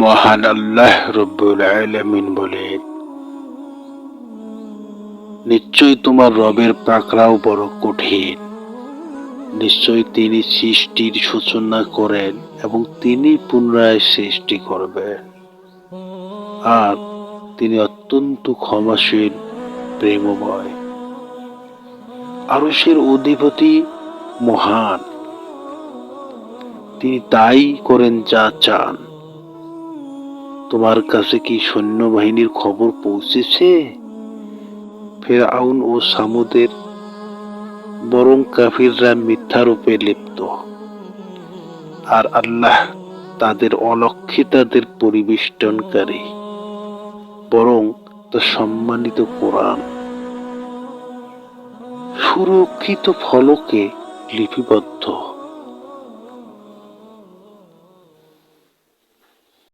মহান আল্লাহ রব্বুল আলামিন বলেন নিশ্চয় তোমার রবের পাকড়াও বড় কঠিন। নিশ্চয় তিনি সৃষ্টির সূচনা করেন এবং তিনি পুনরায় সৃষ্টি করবেন। আর তিনি অত্যন্ত ক্ষমাশীল, প্রেমময়। আরশের অধিপতি মহান। তিনি তাই করেন যা চান। তোমার কাছে কি সৈন্যবাহিনীর খবর পৌঁছেছে? ফেরাউন ও সামুদের, বরং কাফিররা মিথ্যারূপে লিপ্ত। আর আল্লাহ তাদের অলক্ষিতাদের পরিবেষ্টনকারী, বরং তা সম্মানিত কোরআন। সুরক্ষিত ফলকে লিপিবদ্ধ।